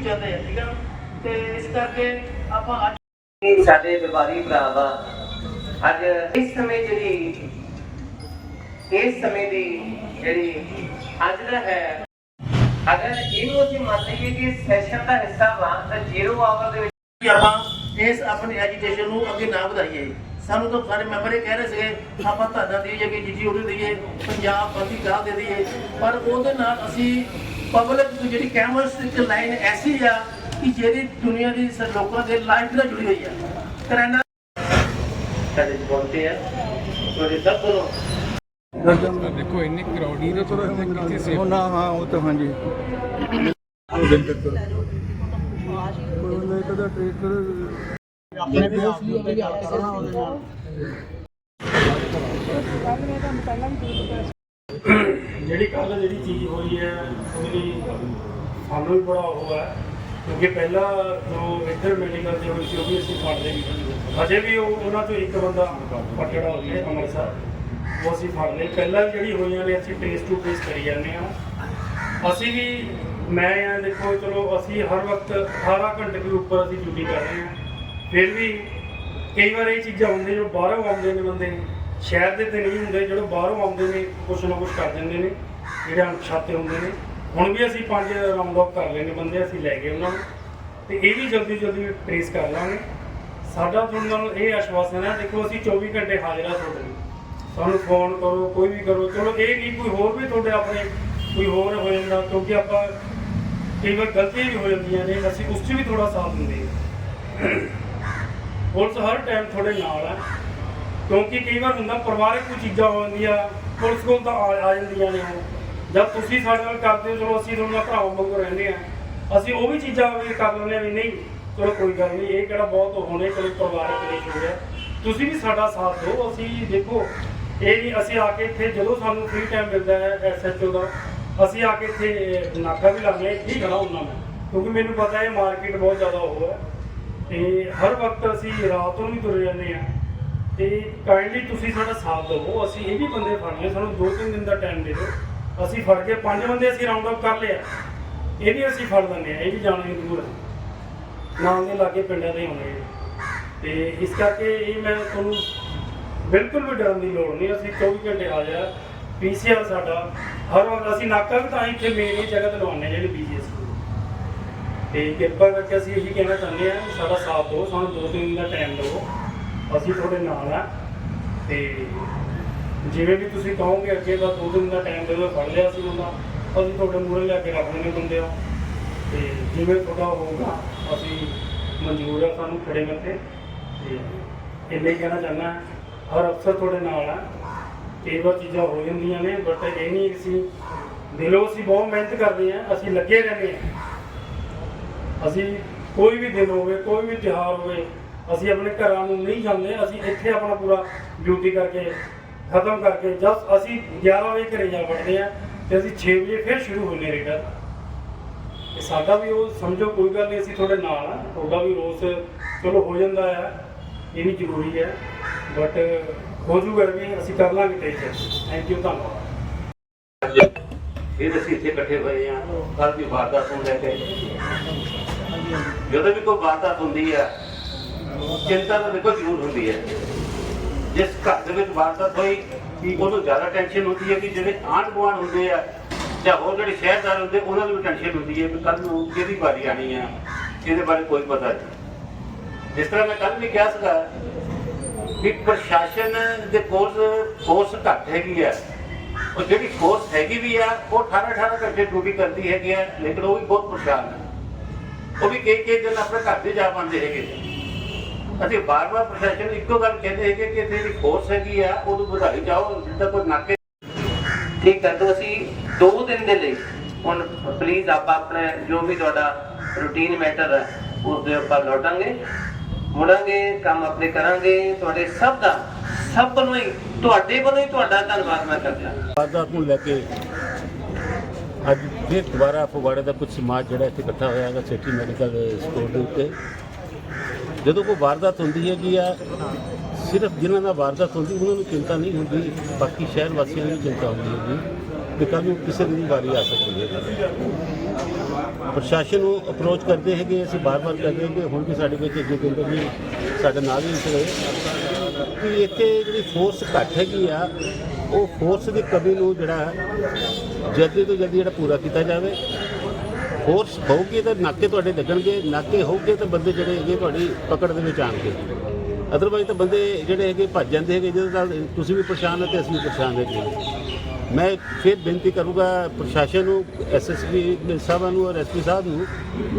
ਵੀ ਚਾਹੁੰਦੇ ਆ ਠੀਕ ਹੈ ਨਾ? ਤੇ ਇਸ ਕਰਕੇ ਆਪਾਂ ਅੱਜ ਸਾਡੇ ਵਪਾਰੀ ਭਰਾ ਵਾ ਅੱਜ ਇਸ ਸਮੇਂ ਜਿਹੜੀ ਇਸ ਸਮੇਂ ਦੀ ਜਿਹੜੀ ਅੱਜ ਦਾ ਹੈ ਅਗਰ ਇਹਨੂੰ ਅਸੀਂ ਮੰਨ ਲਈਏ ਕਿ ਸੈਸ਼ਨ ਦਾ ਹਿੱਸਾ ਵਾ ਤਾਂ ਜ਼ੀਰੋ ਆਵਰ ਦੇ ਵਿੱਚ ਆਪਾਂ ਇਸ ਆਪਣੀ ਐਜੀਟੇਸ਼ਨ ਨੂੰ ਅੱਗੇ ਨਾ ਵਧਾਈਏ ਸਾਨੂੰ ਤਾਂ ਸਾਰੇ ਮੈਂਬਰ ਇਹ ਕਹਿ ਰਹੇ ਸੀਗੇ ਆਪਾਂ ਧਰਨਾ ਦੇਈਏ ਕਿ ਜੀਜੀ ਉਹਨੂੰ ਦਈਏ ਪੰਜਾਬ ਬੰਦੀ ਕਰਾ ਦੇ ਦਈਏ ਪਰ ਉਹਦੇ ਨਾਲ ਅਸੀਂ ਪਬਲਿਕ ਦੀ ਜਿਹੜੀ ਕੈਮਰਸ ਇੱਕ ਲਾਈਨ ਐਸੀ ਆ ਕਿ ਜਿਹੜੀ ਦੁਨੀਆ ਦੀ ਲੋਕਾਂ ਦੇ ਲਾਈਫ ਨਾਲ ਜੁੜੀ ਹੋਈ ਆ। ਕਰਨਾ ਸਾਡੇ ਬੋਲਤੇ ਆ। ਤੁਹਾਡੇ ਸਭ ਕੋਲੋਂ ਦੇਖੋ ਇੰਨੀ ਕਰਾਉਡੀ ਦੇ ਤੋਂ ਕਿੱਥੇ ਸੇਫ ਨਾ ਹਾਂ ਉਹ ਤਾਂ ਹਾਂਜੀ। ਕੋਈ ਕਦਾ ਟ੍ਰੇਕਰ ਆਪਣੇ ਬੇਸ ਲਈ ਉਹਦੇ ਨਾਲ ਕਰਨਾ ਉਹਦੇ ਨਾਲ। ਜਿਹੜੀ ਕੱਲ ਜਿਹੜੀ ਚੀਜ਼ ਹੋਈ ਹੈ, ਉਹਦੇ ਲਈ ਸਾਨੂੰ ਵੀ ਬੜਾ ਉਹ ਹੈ, ਕਿਉਂਕਿ ਪਹਿਲਾਂ ਜੋ ਇੱਧਰ ਮੈਡੀਕਲ ਦੇ ਹੋਈ ਸੀ ਉਹ ਵੀ ਅਸੀਂ ਫੜਦੇ ਲਈ ਅਜੇ ਵੀ ਉਹ ਉਹਨਾਂ ਤੋਂ ਇੱਕ ਬੰਦਾ ਪਕੜਾ ਹੋ ਗਿਆ ਅੰਮ੍ਰਿਤਸਰ। ਉਹ ਅਸੀਂ ਫੜ ਲਈ ਪਹਿਲਾਂ ਜਿਹੜੀ ਹੋਈਆਂ ਨੇ, ਅਸੀਂ ਟੇਸ ਟੂ ਟੇਸਟ ਕਰੀ ਜਾਂਦੇ ਆ ਅਸੀਂ ਵੀ, ਮੈਂ ਆ, ਦੇਖੋ, ਚਲੋ, ਅਸੀਂ ਹਰ ਵਕਤ 18 ਘੰਟੇ ਦੇ ਉੱਪਰ ਅਸੀਂ ਡਿਊਟੀ ਕਰ ਰਹੇ ਹਾਂ। ਫਿਰ ਵੀ ਕਈ ਵਾਰ ਇਹ ਚੀਜ਼ਾਂ ਹੁੰਦੀਆਂ ਜੋ ਬਾਹਰੋਂ ਆਉਂਦੇ ਨੇ ਬੰਦੇ, ਸ਼ਹਿਰ ਦੇ ਤੇ ਨਹੀਂ ਹੁੰਦੇ ਜਿਹੜੇ ਬਾਹਰੋਂ ਆਉਂਦੇ ਨੇ, ਕੁਛ ਨਾ ਕੁਛ ਕਰ ਦਿੰਦੇ ਨੇ। ਜਿਹੜੇ ਅਣਪਛਾਤੇ ਹੁੰਦੇ ਨੇ। ਹੁਣ ਵੀ ਅਸੀਂ ਪੰਜ ਰਾਉਂਡ ਅਪ ਕਰ ਲਏ ਨੇ ਬੰਦੇ ਅਸੀਂ ਲੈ ਗਏ ਉਹਨਾਂ ਨੂੰ। ਤੇ ਇਹ ਵੀ ਜਲਦੀ ਜਲਦੀ ਟ੍ਰੇਸ ਕਰ ਲਾਂਗੇ। ਸਾਡਾ ਤੁਹਾਡੇ ਨਾਲ ਇਹ ਆਸ਼ਵਾਸਨ ਹੈ, ਦੇਖੋ ਅਸੀਂ 24 ਘੰਟੇ ਹਾਜ਼ਰ ਹਾਂ ਤੁਹਾਡੇ ਲਈ। ਸਾਨੂੰ ਫੋਨ ਕਰੋ, ਕੋਈ ਵੀ ਕਰੋ। ਚਲੋ ਇਹ ਨਹੀਂ ਕੋਈ ਹੋਰ ਵੀ ਤੁਹਾਡੇ ਆਪਣੇ ਕੋਈ ਹੋਰ ਹੋ ਜਾਂਦਾ, ਕਿਉਂਕਿ ਆਪਾਂ ਕਈ ਵਾਰ ਗਲਤੀਆਂ ਵੀ ਹੋ ਜਾਂਦੀਆਂ ਨੇ, ਅਸੀਂ ਉਸ 'ਚ ਵੀ ਥੋੜਾ ਸਾਥ ਦਿੰਦੇ ਹਾਂ। ਪੁਲਿਸ ਹਰ ਟਾਈਮ ਤੁਹਾਡੇ ਨਾਲ ਹੈ। ਕਿਉਂਕਿ ਕਈ ਵਾਰ ਹੁੰਦਾ, ਪਰਿਵਾਰਕ ਕੋਈ ਚੀਜ਼ਾਂ ਹੋ ਜਾਂਦੀਆਂ, ਪੁਲਿਸ ਕੋਲ ਤਾਂ ਆ ਆ ਜਾਂਦੀਆਂ ਨੇ ਉਹ। ਜਦ ਤੁਸੀਂ ਸਾਡੇ ਨਾਲ ਕਰਦੇ ਹੋ, ਚਲੋ ਅਸੀਂ ਤੁਹਾਨੂੰ ਭਰਾਵਾਂ ਵਾਂਗੂ ਰਹਿੰਦੇ ਆ ਅਸੀਂ ਉਹ ਵੀ ਚੀਜ਼ਾਂ ਵੀ ਕਰ ਲੈਂਦੇ ਆ ਵੀ ਨਹੀਂ, ਚਲੋ ਕੋਈ ਗੱਲ ਨਹੀਂ, ਇਹ ਕਿਹੜਾ ਬਹੁਤ ਹੋਣੇ, ਚਲੋ ਪਰਿਵਾਰਕ ਕਲੇਸ਼ ਹੈ। ਤੁਸੀਂ ਵੀ ਸਾਡਾ ਸਾਥ ਦਿਓ, ਅਸੀਂ ਦੇਖੋ, ਇਹ ਨਹੀਂ, ਅਸੀਂ ਆ ਕੇ ਇੱਥੇ ਜਦੋਂ ਸਾਨੂੰ ਫ੍ਰੀ ਟਾਈਮ ਮਿਲਦਾ ਹੈ ਐਸਐਚਓ ਦਾ, ਅਸੀਂ ਆ ਕੇ ਇੱਥੇ ਨਾਕਾ ਵੀ ਲਾਉਂਦੇ ਹਾਂ, ਇੱਥੇ ਹੀ ਖੜਾ ਹੁੰਦਾ ਮੈਂ। ਕਿਉਂਕਿ ਮੈਨੂੰ ਪਤਾ ਹੈ ਮਾਰਕੀਟ ਬਹੁਤ ਜ਼ਿਆਦਾ ਉਹ ਹੈ। ਤੇ ਹਰ ਵਕਤ ਅਸੀਂ ਰਾਤ ਨੂੰ ਵੀ ਤੁਰੇ ਜਾਂਦੇ ਆ ਤੇ ਕਾਈਂਡਲੀ ਤੁਸੀਂ ਸਾਡਾ ਸਾਥ ਦਿਓ, ਅਸੀਂ ਇਹ ਵੀ ਬੰਦੇ ਫੜਨੇ, ਸਾਨੂੰ 2-3 ਦਿਨ ਦਾ ਟਾਈਮ ਦੇ ਦਿਓ। ਅਸੀਂ ਫੜ ਕੇ ਪੰਜ ਬੰਦੇ ਅਸੀਂ ਰਾਉਂਡ ਅਪ ਕਰ ਲਿਆ। ਇਹ ਵੀ ਅਸੀਂ ਫੜ ਲੈਂਦੇ ਆ, ਇਹ ਵੀ ਜਾਣਾ ਹੀ ਦੂਰ ਹੈ ਨਾਲ ਦੇ ਲਾਗੇ ਪਿੰਡਾਂ ਦੇ ਹੋਣੇ ਤੇ ਇਸ ਕਰਕੇ ਇਹ ਮੈਂ ਤੁਹਾਨੂੰ ਬਿਲਕੁਲ ਵੀ ਡਰਨ ਦੀ ਲੋੜ ਨਹੀਂ, ਅਸੀਂ 24 ਘੰਟੇ ਹਾਜ਼ਰ ਆ। ਪੀਸੀਆਰ ਸਾਡਾ, ਹਰ ਵਾਰ ਅਸੀਂ ਨਾਕਾ ਵੀ ਤਾਂ ਇੱਥੇ ਮੇਨ ਹੀ ਜਗ੍ਹਾ ਤੇ ਲਵਾਉਂਦੇ ਹਾਂ, ਜਿਹੜੀ ਬੀਜੀਐਸ ਤੇ ਕਿਰਪਾ ਕਰਕੇ ਅਸੀਂ ਇਹੀ ਕਹਿਣਾ ਚਾਹੁੰਦੇ ਹਾਂ, ਸਾਡਾ ਸਾਥ ਦਿਓ, ਸਾਨੂੰ ਦੋ ਤਿੰਨ ਦਿਨ ਦਾ ਟਾਈਮ ਦਿਓ। ਅਸੀਂ ਤੁਹਾਡੇ ਨਾਲ ਆ, ਤੇ ਜਿਵੇਂ ਵੀ ਤੁਸੀਂ ਕਹੋਗੇ ਅੱਗੇ ਦਾ ਦੋ ਦਿਨ ਦਾ ਟਾਈਮ ਦੇ ਦਿਓ, ਫੜ ਲਿਆ ਸੀ ਬੰਦਾ ਅਸੀਂ ਤੁਹਾਡੇ ਮੂਹਰੇ ਲਿਆ ਕੇ ਰੱਖ ਲੈਣੇ ਬੰਦੇ ਆ। ਤੇ ਜਿਵੇਂ ਤੁਹਾਡਾ ਹੋਊਗਾ, ਅਸੀਂ ਮਨਜ਼ੂਰ ਆ ਸਾਨੂੰ ਖੜੇ ਮੱਥੇ ਤੇ ਇੰਨੇ ਹੀ ਕਹਿਣਾ ਚਾਹੁੰਦਾ ਹਰ ਅਫਸਰ ਤੁਹਾਡੇ ਨਾਲ ਆ। ਕਈ ਵਾਰ ਚੀਜ਼ਾਂ ਹੋ ਜਾਂਦੀਆਂ ਨੇ ਬਟ ਇਹ ਨਹੀਂ ਕਿ ਅਸੀਂ ਦਿਲੋਂ ਅਸੀਂ ਬਹੁਤ ਮਿਹਨਤ ਕਰਦੇ ਆ ਅਸੀਂ ਲੱਗੇ ਰਹਿੰਦੇ ਆ ਅਸੀਂ ਕੋਈ ਵੀ ਦਿਨ ਹੋਵੇ, ਕੋਈ ਵੀ ਤਿਉਹਾਰ ਹੋਵੇ, ਅਸੀਂ ਆਪਣੇ ਘਰਾਂ ਨੂੰ ਨਹੀਂ ਜਾਂਦੇ, ਅਸੀਂ ਇੱਥੇ ਆਪਣਾ ਪੂਰਾ ਡਿਊਟੀ ਕਰਕੇ ਖਤਮ ਕਰਕੇ ਜਦ ਅਸੀਂ 11 ਵਜੇ ਘਰੇ ਜਾ ਵੜਦੇ ਆ ਤੇ ਅਸੀਂ 6 ਵਜੇ ਫਿਰ ਸ਼ੁਰੂ ਹੁੰਦੇ ਰਿਟਰ ਤੇ ਸਾਡਾ ਵੀ ਉਹ ਸਮਝੋ ਕੋਈ ਗੱਲ ਨਹੀਂ, ਅਸੀਂ ਤੁਹਾਡੇ ਨਾਲ ਆ ਤੁਹਾਡਾ ਵੀ ਰੋਸ ਚਲੋ ਹੋ ਜਾਂਦਾ ਆ, ਇਹ ਵੀ ਜ਼ਰੂਰੀ ਹੈ। ਬਟ ਹੋ ਜੂਗਾ ਵੀ ਅਸੀਂ ਕਰ ਲਾਂਗੇ ਟੇਕ ਥੈਂਕ ਯੂ ਧੰਨਵਾਦ। ਫਿਰ ਅਸੀਂ ਇੱਥੇ ਇਕੱਠੇ ਹੋਏ ਆ ਕੱਲ ਦੀ ਵਾਰਦਾਤ ਨੂੰ ਲੈ ਕੇ। ਜਦੋਂ ਵੀ ਕੋਈ ਵਾਰਦਾਤ ਹੁੰਦੀ ਹੈ ਚਿੰਤਾ ਤਾਂ ਦੇਖੋ ਜ਼ਰੂਰ ਹੁੰਦੀ ਹੈ। ਜਿਸ ਘਰ ਦੇ ਵਿੱਚ ਵਾਰਦਾਤ ਹੋਈ ਉਹਨੂੰ ਜ਼ਿਆਦਾ ਟੈਨਸ਼ਨ ਹੁੰਦੀ ਹੈ ਕਿ ਜਿਹੜੇ ਆਂਢ ਗੁਆਂਢ ਹੁੰਦੇ ਆ ਜਾਂ ਹੋਰ ਜਿਹੜੇ ਸ਼ਹਿਰਦਾਰ ਹੁੰਦੇ, ਉਹਨਾਂ ਨੂੰ ਵੀ ਟੈਨਸ਼ਨ ਹੁੰਦੀ ਹੈ ਕਿ ਕੱਲ ਨੂੰ ਕਿਹਦੀ ਵਾਰੀ ਆਣੀ ਆ, ਇਹਦੇ ਬਾਰੇ ਕੋਈ ਪਤਾ ਨਹੀਂ। ਜਿਸ ਤਰ੍ਹਾਂ ਮੈਂ ਕੱਲ ਵੀ ਕਿਹਾ ਸੀਗਾ ਕਿ ਪ੍ਰਸ਼ਾਸਨ ਦੇ ਕੋਲ ਫੋਰਸ ਘੱਟ ਹੈਗੀ ਆ। ਉਹ ਜਿਹੜੀ ਫੋਰਸ ਹੈਗੀ ਵੀ ਆ, ਉਹ 18 18 ਘੰਟੇ ਡਿਊਟੀ ਕਰਦੀ ਹੈਗੀ ਆ, ਲੇਕਿਨ ਉਹ ਵੀ ਬਹੁਤ ਪਰੇਸ਼ਾਨ ਹੈ ਉਹ ਵੀ ਕਈ ਕਈ ਦਿਨ ਆਪਣੇ ਘਰ ਤੇ ਜਾ ਪਾਉਂਦੇ ਹੈਗੇ ਅਸੀਂ ਬਾਰ-ਬਾਰ ਪ੍ਰਸ਼ਾਸਨ ਨੂੰ ਇੱਕੋ ਗੱਲ ਕਹਿੰਦੇ ਹੈਗੇ ਕਿ ਇੱਥੇ ਜਿਹੜੀ ਫੋਰਸ ਹੈਗੀ ਆ ਉਹਨੂੰ ਵਧਾਈ ਜਾਓ, ਜਿੱਦਾਂ ਕੋਈ ਨਾਕੇ ਠੀਕ ਹੈ, ਤਾਂ ਅਸੀਂ 2 ਦਿਨ ਦੇ ਲਈ ਹੁਣ ਪਲੀਜ਼ ਆਪਾਂ ਆਪਣੇ ਜੋ ਵੀ ਤੁਹਾਡਾ ਰੂਟੀਨ ਮੈਟਰ ਹੈ ਉਸ ਦੇ ਉੱਪਰ ਲੌਟਾਂਗੇ। ਮੁੜਾਂਗੇ, ਕੰਮ ਆਪਣੇ ਕਰਾਂਗੇ, ਤੁਹਾਡੇ ਸਭ ਦਾ, ਸਭ ਨੂੰ ਹੀ, ਤੁਹਾਡੇ ਵੱਲੋਂ ਹੀ ਤੁਹਾਡਾ ਧੰਨਵਾਦ ਮੈਂ ਕਰਦਾ। ਵਾਰਦਾਤ ਨੂੰ ਲੈ ਕੇ ਅੱਜ ਫਿਰ ਦੁਬਾਰਾ ਫਗਵਾੜੇ ਦਾ ਕੁਝ ਸਮਾਜ ਜਿਹੜਾ ਇੱਥੇ ਇਕੱਠਾ ਹੋਇਆ ਹੈਗਾ, ਸਿਟੀ ਮੈਡੀਕਲ ਸਟੋਰ ਦੇ ਉੱਤੇ। ਜਦੋਂ ਕੋਈ ਵਾਰਦਾਤ ਹੁੰਦੀ ਹੈਗੀ ਆ, ਸਿਰਫ ਜਿਨ੍ਹਾਂ ਨਾਲ ਵਾਰਦਾਤ ਹੁੰਦੀ, ਉਹਨਾਂ ਨੂੰ ਚਿੰਤਾ ਨਹੀਂ ਹੁੰਦੀ, ਬਾਕੀ ਸ਼ਹਿਰ ਵਾਸੀਆਂ ਨੂੰ ਵੀ ਚਿੰਤਾ ਹੁੰਦੀ ਹੈਗੀ ਕਿ ਕੱਲ੍ਹ ਨੂੰ ਕਿਸੇ ਦੀ ਵਾਰੀ ਆ ਸਕਦੀ ਹੈ। ਪ੍ਰਸ਼ਾਸਨ ਨੂੰ ਅਪਰੋਚ ਕਰਦੇ ਹੈਗੇ, ਅਸੀਂ ਬਾਰ-ਬਾਰ ਕਰਦੇ ਹੈਗੇ, ਹੁਣ ਵੀ ਸਾਡੇ ਵਿੱਚ ਜੋਗਿੰਦਰ ਵੀ ਸਾਡੇ ਨਾਲ ਹੀ ਸੀਗੇ ਕਿ ਇੱਥੇ ਜਿਹੜੀ ਫੋਰਸ ਘੱਟ ਹੈਗੀ ਆ, ਉਹ ਫੋਰਸ ਦੀ ਕਮੀ ਨੂੰ ਜਿਹੜਾ ਜਲਦੀ ਤੋਂ ਜਲਦੀ ਜਿਹੜਾ ਪੂਰਾ ਕੀਤਾ ਜਾਵੇ। ਫੋਰਸ ਹੋਊਗੀ ਤਾਂ ਨਾਕੇ ਤੁਹਾਡੇ ਲੱਗਣਗੇ, ਨਾਕੇ ਹੋਊਗੇ ਤਾਂ ਬੰਦੇ ਜਿਹੜੇ ਹੈਗੇ ਤੁਹਾਡੀ ਪਕੜ ਦੇ ਵਿੱਚ ਆਣਗੇ ਅਦਰਵਾਈਜ਼ ਤਾਂ ਬੰਦੇ ਜਿਹੜੇ ਹੈਗੇ ਭੱਜ ਜਾਂਦੇ ਹੈਗੇ ਜਿਹਦੇ ਨਾਲ ਤੁਸੀਂ ਵੀ ਪਰੇਸ਼ਾਨ ਹੋ ਤੇ ਅਸੀਂ ਵੀ ਪਰੇਸ਼ਾਨ ਹੈਗੇ ਮੈਂ ਫਿਰ ਬੇਨਤੀ ਕਰੂੰਗਾ ਪ੍ਰਸ਼ਾਸਨ ਨੂੰ ਐਸਐਸਪੀ ਸਾਹਿਬਾਂ ਨੂੰ ਔਰ ਐਸਪੀ ਸਾਹਿਬ ਨੂੰ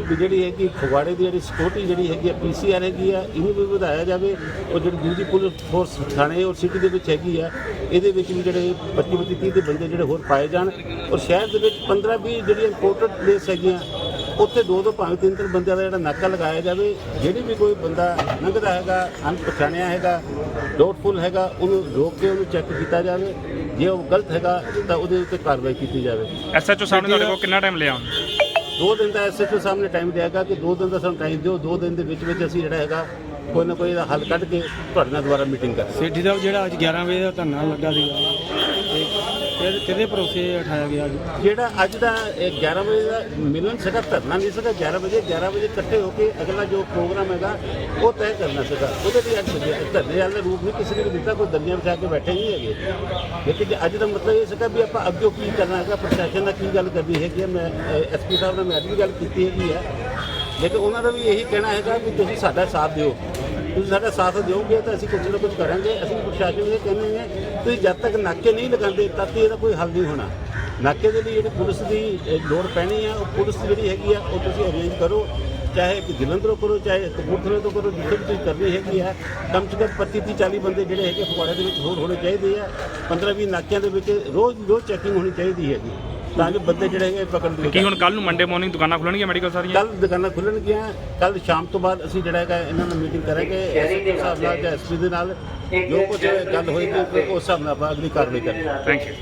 ਕਿ ਜਿਹੜੀ ਹੈ ਕਿ ਫਗਵਾੜੇ ਦੀ ਜਿਹੜੀ ਸਿਕਿਉਰਿਟੀ ਜਿਹੜੀ ਹੈਗੀ ਆ ਪੀਸੀਆਰ ਹੈਗੀ ਆ, ਇਹਨੂੰ ਵੀ ਵਧਾਇਆ ਜਾਵੇ। ਔਰ ਜਿਹੜੀ ਦੂਜੀ ਪੁਲਿਸ ਫੋਰਸ ਥਾਣੇ ਔਰ ਸਿਟੀ ਦੇ ਵਿੱਚ ਹੈਗੀ ਆ, ਇਹਦੇ ਵਿੱਚ ਵੀ ਜਿਹੜੇ 25 25 30 ਦੇ ਬੰਦੇ ਜਿਹੜੇ ਹੋਰ ਪਾਏ ਜਾਣ। ਔਰ ਸ਼ਹਿਰ ਦੇ ਵਿੱਚ 15 20 ਜਿਹੜੀਆਂ ਇੰਪੋਰਟਡ ਪਲੇਸ ਹੈਗੀਆਂ ਉੱਥੇ ਦੋ ਦੋ ਭਾਵੇਂ ਤਿੰਨ ਤਿੰਨ ਬੰਦਿਆਂ ਦਾ ਜਿਹੜਾ ਨਾਕਾ ਲਗਾਇਆ ਜਾਵੇ ਜਿਹੜੀ ਵੀ ਕੋਈ ਬੰਦਾ ਲੰਘਦਾ ਹੈਗਾ ਅਣਪਛਾਣਿਆ ਹੈਗਾ ਡਾਊਟਫੁਲ ਹੈਗਾ ਉਹਨੂੰ ਰੋਕ ਕੇ ਉਹਨੂੰ ਚੈੱਕ ਕੀਤਾ ਜਾਵੇ। ਜੇ ਉਹ ਗਲਤ ਹੈਗਾ ਤਾਂ ਉਹਦੇ ਉੱਤੇ ਕਾਰਵਾਈ ਕੀਤੀ ਜਾਵੇ। ਐਸਐਚਓ ਸਾਹਿਬ ਨੇ ਤੁਹਾਡੇ ਕੋਲ ਕਿੰਨਾ ਟਾਈਮ ਲਿਆ ਦੋ ਦਿਨ ਦਾ ਐਸਐਚਓ ਸਾਹਮਣੇ ਟਾਈਮ ਦਿਆਗਾ ਕਿ ਦੋ ਦਿਨ ਦਾ ਸਾਨੂੰ ਟਾਈਮ ਦਿਓ। ਦੋ ਦਿਨ ਦੇ ਵਿੱਚ ਵਿੱਚ ਅਸੀਂ ਜਿਹੜਾ ਹੈਗਾ ਕੋਈ ਨਾ ਕੋਈ ਇਹਦਾ ਹੱਲ ਕੱਢ ਕੇ ਤੁਹਾਡੇ ਨਾਲ ਦੁਬਾਰਾ ਮੀਟਿੰਗ ਕਰਾਂਗੇ। ਸੇਠੀ ਸਾਹਿਬ ਜਿਹੜਾ ਅੱਜ 11 ਵਜੇ ਦਾ ਧਰਨਾ ਲੱਗਾ ਸੀਗਾ ਤੇ ਕਿਹਦੇ- ਕਿਹਦੇ ਭਰੋਸੇ ਉਠਾਇਆ ਗਿਆ ਅੱਜ? ਜਿਹੜਾ ਅੱਜ ਦਾ, ਇਹ 11 ਵਜੇ ਦਾ ਮਿਲਣ ਸੀਗਾ, ਧਰਨਾ ਨਹੀਂ ਸੀਗਾ 11 ਵਜੇ 11 ਵਜੇ ਇਕੱਠੇ ਹੋ ਕੇ ਅਗਲਾ ਜੋ ਪ੍ਰੋਗਰਾਮ ਹੈਗਾ, ਉਹ ਤੈਅ ਕਰਨਾ ਸੀਗਾ। ਉਹਦੇ ਲਈ ਅੱਜ ਸੱਦਿਆ ਧਰਨੇ ਵਾਲਾ ਰੂਪ ਨਹੀਂ ਕਿਸੇ ਨੇ ਵੀ ਦਿੱਤਾ, ਕੋਈ ਦਰਜੀਆਂ ਵਿਛਾ ਕੇ ਬੈਠੇ ਨਹੀਂ ਹੈਗੇ। ਲੇਕਿਨ ਜੇ ਅੱਜ ਦਾ ਮਤਲਬ ਇਹ ਸੀਗਾ ਵੀ ਆਪਾਂ ਅੱਗੇ ਕੀ ਕਰਨਾ ਹੈਗਾ, ਪ੍ਰਸ਼ਾਸਨ ਨਾਲ ਕੀ ਗੱਲ ਕਰਨੀ ਹੈਗੀ ਹੈ, ਮੈਂ ਐਸਪੀ ਸਾਹਿਬ ਨਾਲ ਮੈਂ ਅੱਜ ਵੀ ਗੱਲ ਕੀਤੀ ਹੈਗੀ ਹੈ। ਲੇਕਿਨ ਉਹਨਾਂ ਦਾ ਵੀ ਇਹੀ ਕਹਿਣਾ ਹੈਗਾ ਵੀ ਤੁਸੀਂ ਸਾਡਾ ਸਾਥ ਦਿਓ। ਤੁਸੀਂ ਸਾਡਾ ਸਾਥ ਦਿਓਗੇ ਤਾਂ ਅਸੀਂ ਕੁਝ ਨਾ ਕੁਝ ਕਰਾਂਗੇ, ਅਸੀਂ ਪ੍ਰਸ਼ਾਸਨ ਨੂੰ ਇਹ ਕਹਿੰਦੇ ਹਾਂ ਤੁਸੀਂ ਜਦ ਤੱਕ ਨਾਕੇ ਨਹੀਂ ਲਗਾਉਂਦੇ ਤਦ ਤੱਕ ਇਹਦਾ ਕੋਈ ਹੱਲ ਨਹੀਂ ਹੋਣਾ। ਨਾਕੇ ਦੇ ਲਈ ਜਿਹੜੀ ਪੁਲਿਸ ਦੀ ਲੋੜ ਪੈਣੀ ਆ, ਉਹ ਪੁਲਿਸ ਜਿਹੜੀ ਹੈਗੀ ਆ, ਉਹ ਤੁਸੀਂ ਅਰੇਂਜ ਕਰੋ। ਚਾਹੇ ਕਿ ਜਲੰਧਰੋਂ ਕਰੋ, ਚਾਹੇ ਕਪੂਰਥਲੇ ਤੋਂ ਕਰੋ, ਜਿੱਥੇ ਵੀ ਤੁਸੀਂ ਕਰਨੀ ਹੈਗੀ ਆ, ਕਮ ਸੇ ਕਮ 25 30 40 ਬੰਦੇ ਜਿਹੜੇ ਹੈਗੇ ਫਗਵਾੜੇ ਦੇ ਵਿੱਚ ਹੋਰ ਹੋਣੇ ਚਾਹੀਦੇ ਆ। 15 20 ਨਾਕਿਆਂ ਦੇ ਵਿੱਚ ਰੋਜ਼ ਰੋਜ਼ ਚੈਕਿੰਗ ਹੋਣੀ ਚਾਹੀਦੀ ਹੈਗੀ। ਤਾਂ ਕਿ ਬੰਦੇ ਜਿਹੜੇ ਹੈਗੇ ਪਕੜ ਲਏ ਕੀ ਹੁਣ ਕੱਲ ਨੂੰ ਮੰਡੇ ਮਾਰਨਿੰਗ ਦੁਕਾਨਾਂ ਖੁੱਲਣਗੀਆਂ ਮੈਡੀਕਲ ਸਾਰੀਆਂ? ਕੱਲ ਦੁਕਾਨਾਂ ਖੁੱਲਣਗੀਆਂ ਕੱਲ ਸ਼ਾਮ ਤੋਂ ਬਾਅਦ ਅਸੀਂ ਜਿਹੜਾ ਹੈਗਾ ਇਹਨਾਂ ਨਾਲ ਮੀਟਿੰਗ ਕਰਾਂਗੇ। ਐਸਪੀ ਸਾਹਿਬ ਨਾਲ ਜਾਂ ਐਸਪੀ ਦੇ ਨਾਲ ਜੋ ਕੁਝ ਗੱਲ ਹੋਏਗੀ ਉਸ ਹਿਸਾਬ ਨਾਲ ਆਪਾਂ ਅਗਲੀ ਕਾਰਵਾਈ ਕਰਾਂਗੇ। Thank you